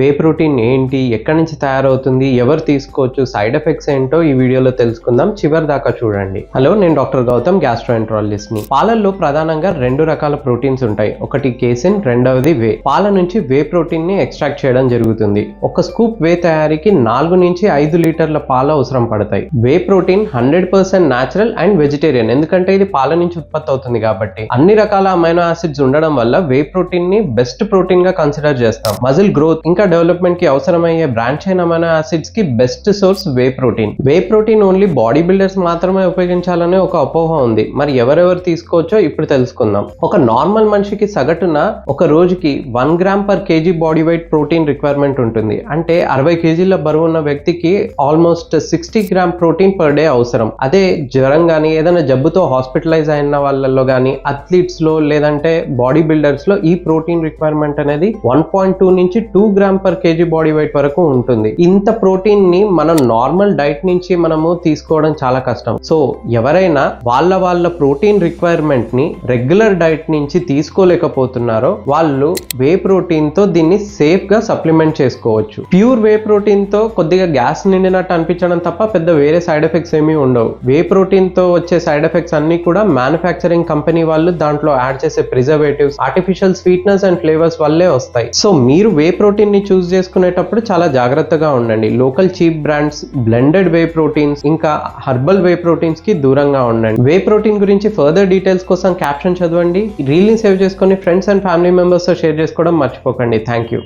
Whey protein ఏంటి ఎక్కడి నుంచి తయారవుతుంది ఎవరు తీసుకోవచ్చు సైడ్ ఎఫెక్ట్స్ ఏంటో ఈ వీడియోలో తెలుసుకుందాం. చివరి దాకా చూడండి. హలో నేను డాక్టర్ గౌతమ్ గ్యాస్ట్రోఎంట్రాలజిస్ట్ని. పాలల్లో ప్రధానంగా రెండు రకాల ప్రోటీన్స్ ఉంటాయి. ఒకటి కేసిన్ రెండవది వే. పాల నుంచి వే ప్రోటీన్ని ఎక్స్ట్రాక్ట్ చేయడం జరుగుతుంది. ఒక స్కూప్ వే తయారీకి నాలుగు నుంచి ఐదు లీటర్ల పాలు అవసరం పడతాయి. Whey protein hundred percent natural and vegetarian ఎందుకంటే ఇది పాల నుంచి ఉత్పత్తి అవుతుంది కాబట్టి. అన్ని రకాల అమైనో యాసిడ్స్ ఉండడం వల్ల వే ప్రోటీన్ని బెస్ట్ ప్రోటీన్గా కన్సిడర్ చేస్తాం. మజిల్ గ్రోత్ ఇంకా డెవలప్మెంట్కి అవసరమయ్యే బ్రాంచ్ అయిన amino యాసిడ్స్కి best source whey protein whey protein only bodybuilders మాత్రమే ఉపయోగించాలనే ఒక అపోహ ఉంది. మరి ఎవరెవరు తీసుకోవచ్చో ఇప్పుడు తెలుసుకుందాం. ఒక నార్మల్ మనిషికి సగటున ఒక రోజుకి one gram per KG body weight protein requirement ఉంటుంది. అంటే అరవై కేజీల బరువు ఉన్న వ్యక్తికి almost sixty gram protein per day అవసరం. అదే జ్వరం కానీ ఏదైనా జబ్బుతో హాస్పిటలైజ్ అయిన వాళ్ళలో కానీ అథ్లీట్స్లో లేదంటే బాడీ బిల్డర్స్లో ఈ ప్రోటీన్ రిక్వైర్మెంట్ అనేది వన్ పాయింట్ టూ నుంచి two gram per KG body weight వరకు ఉంటుంది. ఇంత ప్రోటీన్ని మనం నార్మల్ డైట్ నుంచి మనము తీసుకోవడం చాలా కష్టం. సో ఎవరైనా వాళ్ళ వాళ్ళ ప్రోటీన్ రిక్వైర్మెంట్ని రెగ్యులర్ డైట్ నుంచి తీసుకోలేకపోతున్నారో వాళ్ళు వే ప్రోటీన్తో దీన్ని సేఫ్గా సప్లిమెంట్ చేసుకోవచ్చు. ప్యూర్ వే ప్రోటీన్తో కొద్దిగా గ్యాస్ నిండినట్టు అనిపించడం తప్ప పెద్ద వేరే సైడ్ ఎఫెక్ట్స్ ఏమీ ఉండవు. వే ప్రోటీన్తో వచ్చే సైడ్ ఎఫెక్ట్స్ అన్ని కూడా మ్యానుఫ్యాక్చరింగ్ కంపెనీ వాళ్ళు దాంట్లో యాడ్ చేసే preservatives artificial sweetness and flavours వల్లే వస్తాయి. సో మీరు వే ప్రోటీన్ని చూస్ చేసుకునేటప్పుడు చాలా జాగ్రత్తగా ఉండండి. Local cheap brands blended whey proteins ఇంకా హర్బల్ వే ప్రోటీన్స్కి దూరంగా ఉండండి. వే ప్రోటీన్ గురించి ఫర్దర్ డీటెయిల్స్ కోసం క్యాప్షన్ చదవండి. రీల్ని సేవ్ చేసుకొని ఫ్రెండ్స్ అండ్ ఫ్యామిలీ మెంబర్స్తో షేర్ చేసుకోవడం మర్చిపోకండి. Thank you